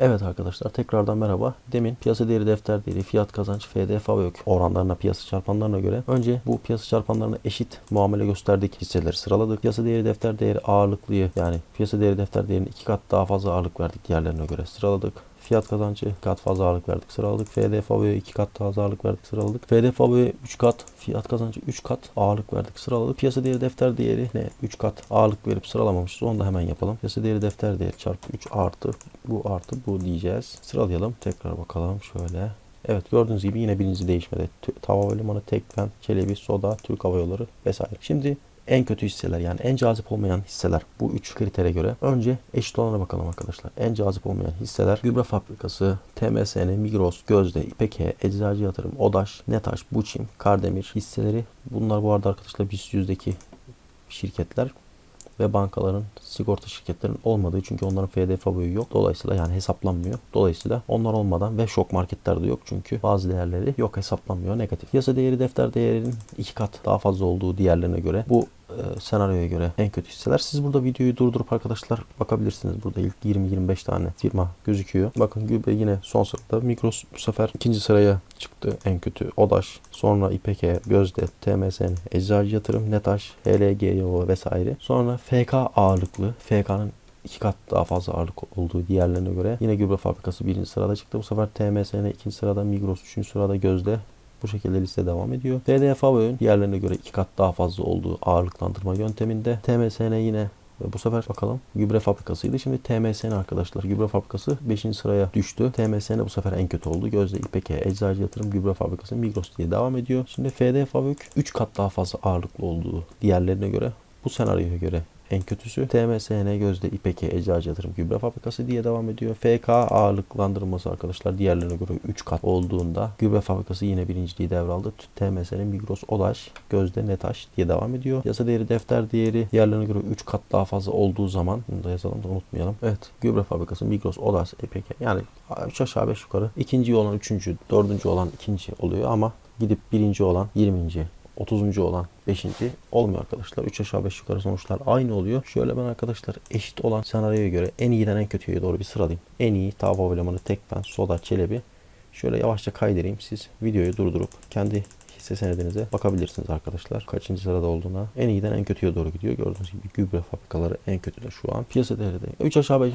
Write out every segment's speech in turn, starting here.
Evet arkadaşlar tekrardan merhaba. Demin piyasa değeri defter değeri, fiyat kazanç, FDF ve ÖK oranlarına, piyasa çarpanlarına göre önce bu piyasa çarpanlarına eşit muamele gösterdik hisseleri sıraladık. Piyasa değeri defter değeri ağırlıklıyı yani piyasa değeri defter değerinin iki kat daha fazla ağırlık verdik diğerlerine göre sıraladık. Fiyat kazancı kat fazla ağırlık verdik sıraladık. FDFAV'ye 2 kat daha ağırlık verdik sıraladık. FDFAV'ye 3 kat, fiyat kazancı 3 kat ağırlık verdik sıraladık. Piyasa değeri defter değeri ne? 3 kat ağırlık verip sıralamamışız. Onu da hemen yapalım. Piyasa değeri defter değeri çarpı 3 artı bu artı bu diyeceğiz. Sıralayalım. Tekrar bakalım şöyle. Evet gördüğünüz gibi yine birinci değişmedi. Tava Limanı, Tekfen, Çelebi, Soda, Türk Hava Yolları vesaire. Şimdi en kötü hisseler yani en cazip olmayan hisseler bu üç kritere göre önce eşit olana bakalım arkadaşlar. En cazip olmayan hisseler Gübre Fabrikası, TMSN, Migros, Gözde, İpeke, Eczacı Yatırım, Odaş, Netaş, Buçim, Kardemir hisseleri. Bunlar bu arada arkadaşlar BIST 100'deki şirketler ve bankaların, sigorta şirketlerinin olmadığı çünkü onların FDF boyu yok. Dolayısıyla yani hesaplanmıyor. Dolayısıyla onlar olmadan ve şok marketlerde yok çünkü bazı değerleri yok hesaplanmıyor negatif. Piyasa değeri defter değerinin iki kat daha fazla olduğu diğerlerine göre bu e, senaryoya göre en kötü hisseler. Siz burada videoyu durdurup arkadaşlar bakabilirsiniz. Burada ilk 20-25 tane firma gözüküyor. Bakın Gübre yine son sırada. Migros bu sefer ikinci sıraya çıktı en kötü. Odaş, sonra İpeke, Gözde, TMSN, Eczacı Yatırım, Netaş, HLGYO vesaire. Sonra FK ağırlıklı. FK'nın iki kat daha fazla ağırlık olduğu diğerlerine göre. Yine gübre fabrikası birinci sırada çıktı. Bu sefer TMSN ikinci sırada, Migros üçüncü sırada, Gözde bu şekilde liste devam ediyor. FDF öğün diğerlerine göre iki kat daha fazla olduğu ağırlıklandırma yönteminde. TMSN yine ve bu sefer bakalım gübre fabrikasıydı. Şimdi TMSN arkadaşlar gübre fabrikası 5. sıraya düştü. TMSN bu sefer en kötü oldu. Gözde İpeke, Eczacı Yatırım, Gübre Fabrikası, Migros diye devam ediyor. Şimdi FD Fabrik 3 kat daha fazla ağırlıklı olduğu diğerlerine göre bu senaryoya göre en kötüsü TMSN Gözde İpeke Eczacı Yatırım Gübre Fabrikası diye devam ediyor. FK ağırlıklandırması arkadaşlar diğerlerine göre 3 kat olduğunda Gübre Fabrikası yine birinciliği devraldı. TMSN Migros Olaş Gözde Netaş diye devam ediyor. Yasa değeri defter değeri diğerlerine göre 3 kat daha fazla olduğu zaman bunu da yazalım da unutmayalım. Evet Gübre Fabrikası Migros Olaş İpeke yani 3 aşağı 5 yukarı ikinci olan üçüncü, dördüncü olan ikinci oluyor ama gidip birinci olan 20. 30. olan 5. olmuyor arkadaşlar. 3 aşağı 5 yukarı sonuçlar aynı oluyor. Şöyle ben arkadaşlar eşit olan senaryoya göre en iyiden en kötüye doğru bir sıralayayım. En iyi Tava Velamanı, Tekfen, Soda, Çelebi. Şöyle yavaşça kaydırayım. Siz videoyu durdurup kendi hisse senedinize bakabilirsiniz arkadaşlar. Kaçıncı sırada olduğuna. En iyiden en kötüye doğru gidiyor. Gördüğünüz gibi gübre fabrikaları en kötüde şu an. Piyasa değeri de 3 aşağı 5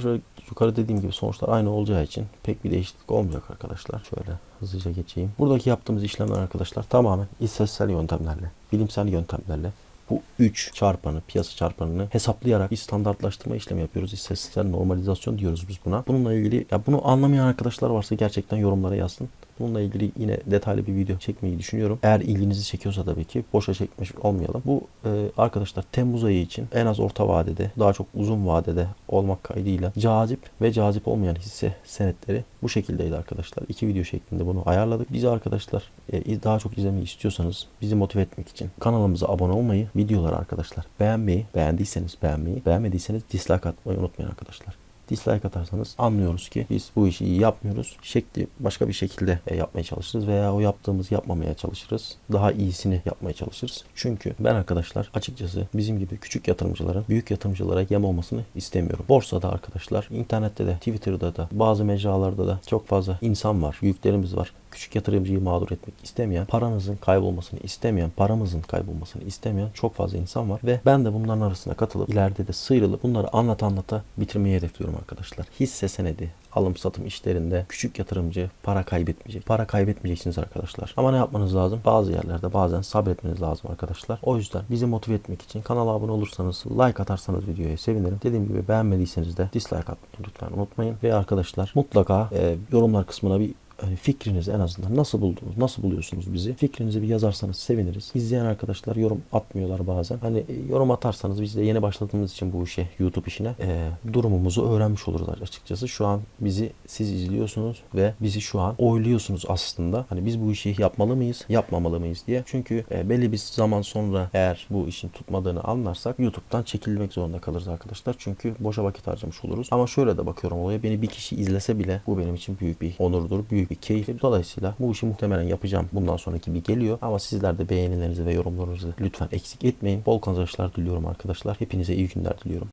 yukarı dediğim gibi sonuçlar aynı olacağı için pek bir değişiklik olmayacak arkadaşlar. Şöyle hızlıca geçeyim. Buradaki yaptığımız işlemler arkadaşlar tamamen istatistiksel yöntemlerle, bilimsel yöntemlerle bu 3 çarpanı, piyasa çarpanını hesaplayarak bir standartlaştırma işlemi yapıyoruz. İstatistiksel normalizasyon diyoruz biz buna. Bununla ilgili ya bunu anlamayan arkadaşlar varsa gerçekten yorumlara yazsın. Bununla ilgili yine detaylı bir video çekmeyi düşünüyorum. Eğer ilginizi çekiyorsa tabii ki boşa çekmiş olmayalım. Bu e, arkadaşlar Temmuz ayı için en az orta vadede, daha çok uzun vadede olmak kaydıyla cazip ve cazip olmayan hisse senetleri bu şekildeydi arkadaşlar. İki video şeklinde bunu ayarladık. Bizi arkadaşlar e, daha çok izlemeyi istiyorsanız bizi motive etmek için kanalımıza abone olmayı, videoları arkadaşlar beğenmeyi, beğendiyseniz beğenmeyi, beğenmediyseniz dislike atmayı unutmayın arkadaşlar dislike atarsanız anlıyoruz ki biz bu işi iyi yapmıyoruz. Şekli başka bir şekilde e, yapmaya çalışırız veya o yaptığımızı yapmamaya çalışırız. Daha iyisini yapmaya çalışırız. Çünkü ben arkadaşlar açıkçası bizim gibi küçük yatırımcıların büyük yatırımcılara yem olmasını istemiyorum. Borsada arkadaşlar, internette de, Twitter'da da, bazı mecralarda da çok fazla insan var, büyüklerimiz var küçük yatırımcıyı mağdur etmek istemeyen, paranızın kaybolmasını istemeyen, paramızın kaybolmasını istemeyen çok fazla insan var ve ben de bunların arasına katılıp ileride de sıyrılıp bunları anlat anlata bitirmeyi hedefliyorum arkadaşlar. Hisse senedi, alım satım işlerinde küçük yatırımcı para kaybetmeyecek. Para kaybetmeyeceksiniz arkadaşlar. Ama ne yapmanız lazım? Bazı yerlerde bazen sabretmeniz lazım arkadaşlar. O yüzden bizi motive etmek için kanala abone olursanız, like atarsanız videoya sevinirim. Dediğim gibi beğenmediyseniz de dislike atmayı lütfen unutmayın. Ve arkadaşlar mutlaka e, yorumlar kısmına bir hani fikrinizi en azından nasıl buldunuz, nasıl buluyorsunuz bizi? Fikrinizi bir yazarsanız seviniriz. İzleyen arkadaşlar yorum atmıyorlar bazen. Hani e, yorum atarsanız biz de yeni başladığımız için bu işe, YouTube işine e, durumumuzu öğrenmiş oluruz açıkçası. Şu an bizi siz izliyorsunuz ve bizi şu an oyluyorsunuz aslında. Hani biz bu işi yapmalı mıyız, yapmamalı mıyız diye. Çünkü e, belli bir zaman sonra eğer bu işin tutmadığını anlarsak YouTube'dan çekilmek zorunda kalırız arkadaşlar. Çünkü boşa vakit harcamış oluruz. Ama şöyle de bakıyorum olaya. Beni bir kişi izlese bile bu benim için büyük bir onurdur, büyük bir keyif. Dolayısıyla bu işi muhtemelen yapacağım. Bundan sonraki bir geliyor. Ama sizler de beğenilerinizi ve yorumlarınızı lütfen eksik etmeyin. Bol kazançlar diliyorum arkadaşlar. Hepinize iyi günler diliyorum.